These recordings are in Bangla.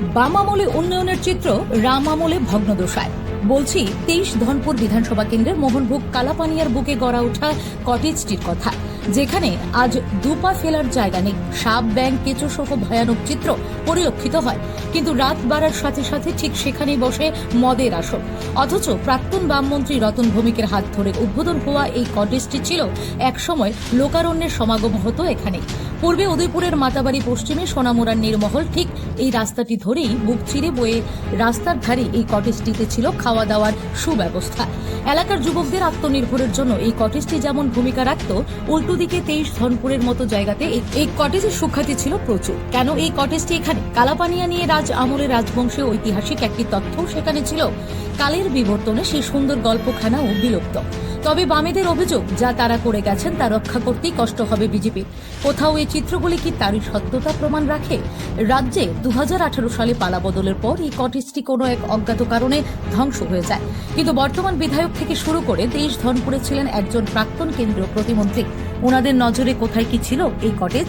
বাম আমলে উন্নয়নের চিত্র রাম আমলে ভগ্নদশায়। বলছি, তেইশ ধনপুর বিধানসভা কেন্দ্রের মোহনভোগ কালাপানিয়ার বুকে গড়া ওঠা কটেজটির কথা, যেখানে আজ দুপা ফেলার জায়গা নেই। সাপ ব্যাং কেঁচো সহ ভয়ানক চিত্র পরিলক্ষিত হয়। কিন্তু রাত বাড়ার সাথে সাথে ঠিক সেখানেই বসে মদের আসর। অথচ প্রাক্তন বামমন্ত্রী রতন ভৌমিকের হাত ধরে উদ্বোধন হওয়া এই কটেজটি ছিল একসময় লোকারণ্যের সমাগম হতো এখানে পূর্বে উদয়পুরের মাতাবাড়ি পশ্চিমে সোনামুড়ার নির্মহল ঠিক এই রাস্তাটি ধরেই বুক চিরে বয়ে রাস্তার ধারে এই কটেজটিতে ছিল খাওয়া দাওয়ার সুব্যবস্থা। এলাকার যুবকদের আত্মনির্ভরের জন্য এই কটেজটি যেমন ভূমিকা রাখত, উল্টো দিকে তেইশ ধনপুরের মতো জায়গাতে এই- কটেজের সুখ্যাতি ছিল প্রচুর। কেন এই কটেজটি এখানে? কালাপানিয়া নিয়ে রাজ আমলের রাজবংশে ঐতিহাসিক একটি তথ্য সেখানে ছিল। কালের বিবর্তনে সেই সুন্দর গল্পখানাও বিলুপ্ত। তবে বামেদের অভিযোগ, যা তারা করে গেছেন তা রক্ষা করতেই কষ্ট হবে বিজেপি কোথাও এই চিত্রগুলি কি তারই সত্যতা প্রমাণ রাখে? রাজ্যে দু হাজার আঠারো সালে পালা বদলের পর এই কটেজটি কোনো এক অজ্ঞাত কারণে ধ্বংস হয়ে যায়। কিন্তু বর্তমান বিধায়ক থেকে শুরু করে দেশ ধনপুরে ছিলেন একজন প্রাক্তন কেন্দ্রীয় প্রতিমন্ত্রী। ওনাদের নজরে কোথায় কি ছিল এই কটেজ?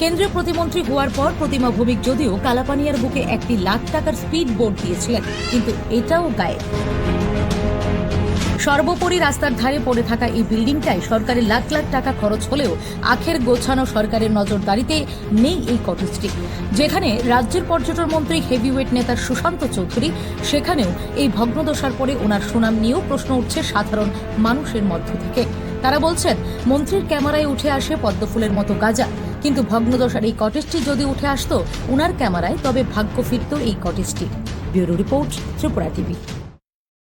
কেন্দ্রীয় প্রতিমন্ত্রী হওয়ার পর প্রতিমা ভৌমিক যদিও কালাপানিয়ার বুকে একটি লাখ টাকার স্পিড বোর্ড দিয়েছিলেন, কিন্তু এটাও গায়ে সর্বোপরি রাস্তার ধারে পড়ে থাকা এই বিল্ডিংটায় সরকারের লাখ লাখ টাকা খরচ হলেও আখের গোছানো সরকারের নজরদারিতে নেই এই কটেজটি। যেখানে রাজ্যের পর্যটন মন্ত্রী হেভিওয়েট নেতা সুশান্ত চৌধুরী, সেখানেও এই ভগ্নদশার পরে ওনার সুনাম নিয়েও প্রশ্ন উঠছে সাধারণ মানুষের মধ্য থেকে। তারা বলছেন, মন্ত্রীর ক্যামেরায় উঠে আসে পদ্মফুলের মতো গাজা। কিন্তু ভগ্নদশার এই কটেজটি যদি উঠে আসতো, উনার ক্যামেরায় তবে ভাগ্য ফিরত এই কটেজটি ব্যুরো রিপোর্ট ত্রিপুরা টিভি।